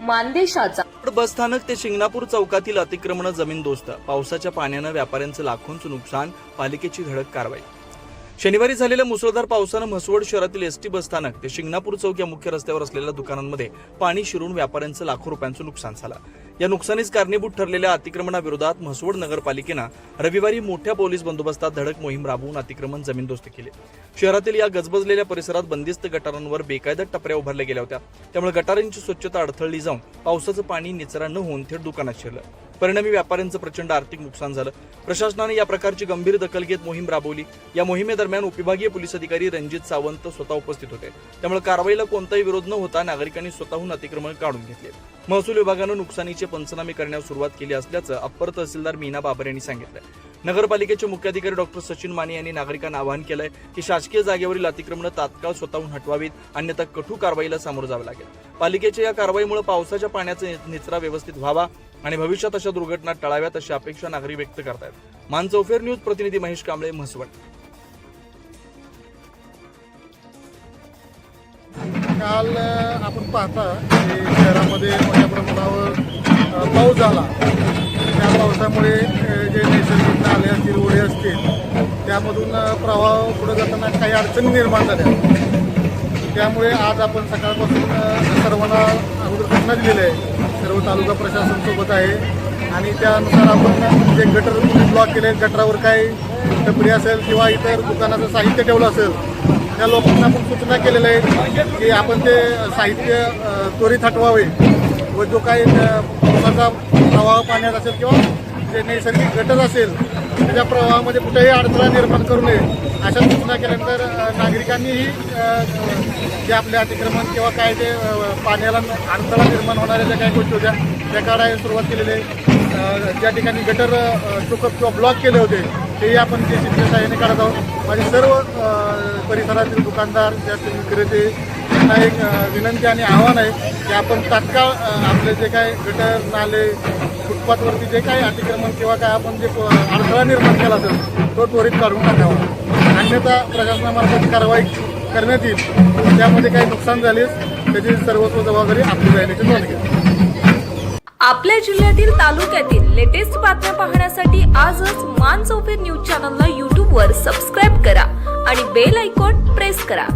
मानदेशाचा. बसस्थानक ते शिंगणापूर चौकातील अतिक्रमण जमीन दोस्त. पावसाच्या पाण्यानं व्यापाऱ्यांचं लाखोंचं नुकसान पालिकेची धडक कारवाई. शनिवारी झालेल्या मुसळधार पावसानं म्हसवड शहरातील एसटी बसस्थानक ते शिंगणापूर चौक या मुख्य रस्त्यावर असलेल्या दुकानांमध्ये पाणी शिरून व्यापाऱ्यांचं लाखो रुपयांचं नुकसान झालं. या नुकसानीस कारणीभूत ठरलेल्या अतिक्रमणाविरोधात म्हसवड नगरपालिकेनं रविवारी मोठ्या पोलीस बंदोबस्तात धडक मोहीम राबवून अतिक्रमण जमीनदोस्त केले. शहरातील या गजबजलेल्या परिसरात बंदिस्त गटारांवर बेकायदा टपऱ्या उभारल्या गेल्या होत्या. त्यामुळे गटारांची स्वच्छता अडथळली जाऊन पावसाचं पाणी निचरा न होऊन थेट दुकानात शिरलं. परिणामी व्यापाऱ्यांचं प्रचंड आर्थिक नुकसान झालं. प्रशासनाने या प्रकारची गंभीर दखल घेत मोहीम राबवली. या मोहिमेदरम्यान उपविभागीय पोलीस अधिकारी रणजित सावंत स्वतः उपस्थित होते. त्यामुळे कारवाईला कोणताही विरोध न होता नागरिकांनी स्वतःहून अतिक्रमण काढून घेतले. महसूल विभागानं नुकसानीचे पंचनामे करण्यास सुरुवात केली असल्याचं अप्पर तहसीलदार मीना बाबर यांनी सांगितलं नगरपालिकेचे मुख्याधिकारी डॉक्टर सचिन माने यांनी नागरिकांना आवाहन केलंय की शासकीय जागेवरील अतिक्रमण तात्काळ स्वतःहून हटवावीत अन्यथा कठोर कारवाईला सामोरं जावं लागेल. पालिकेच्या या कारवाईमुळे पावसाच्या पाण्याचा निचरा व्यवस्थित व्हावा आणि भविष्यात अशा दुर्घटना टळाव्यात अशी अपेक्षा नागरिक व्यक्त करतायत. मानचौफेर न्यूज प्रतिनिधी महेश कांबळे म्हसवट काल आपण पाहता की शहरामध्ये मोठ्या प्रमाणावर पाऊस झाला. त्या पावसामुळे जे नैसर्गिक नाले असतील ओढे असतील त्यामधून प्रवाह पुढे जाताना काही अडचणी निर्माण झाल्या. त्यामुळे आज आपण सकाळपासून सर्वांना अगोदर सूचना दिलेल्या आहे. सर्व तालुका प्रशासनसोबत आहे. आणि त्यानुसार आपण जे गटर ब्लॉक केले आहेत, गटरावर काही टपरी असेल किंवा इतर दुकानाचं साहित्य ठेवलं असेल त्या लोकांना आपण सूचना केलेल्या आहेत की आपण ते साहित्य त्वरित हटवावे व जो काही पावसाचा प्रवाह पाण्यात असेल किंवा जे नैसर्गिक गटर असेल त्याच्या प्रवाहामध्ये कुठेही अडथळा निर्माण करू नये अशा सूचना केल्यानंतर नागरिकांनीही जे आपले अतिक्रमण किंवा काय ते पाण्याला अडथळा निर्माण होणाऱ्या ज्या काही गोष्टी होत्या त्या काढायला सुरुवात केलेली आहे. ज्या ठिकाणी गटर चुकप किंवा ब्लॉक केले होते तेही आपण जे शिक्षण सहाय्याने काढत आहोत. माझे सर्व परिसरातील दुकानदार ज्यातील विक्रेते त्यांना एक विनंती आणि आव्हान आहे की आपण तात्काळ आपले जे काय गटर नाले फुटपाथवरती जे काही अतिक्रमण किंवा काय आपण जे अडथळा निर्माण केला असेल तो त्वरित काढून टाकावा. अन्यथा प्रशासनामार्फत कारवाई करण्यात येईल. त्यामध्ये काही नुकसान झालेच त्याची सर्वस्व जबाबदारी आपली राहण्याची नोंद घेईल आपल्या जिल्ह्यातील तालुक्यातील लेटेस्ट बातम्या पाहण्यासाठी आजच मान चौफेर न्यूज चॅनलला यूट्यूबवर सबस्क्राईब करा आणि बेल आयकॉन प्रेस करा.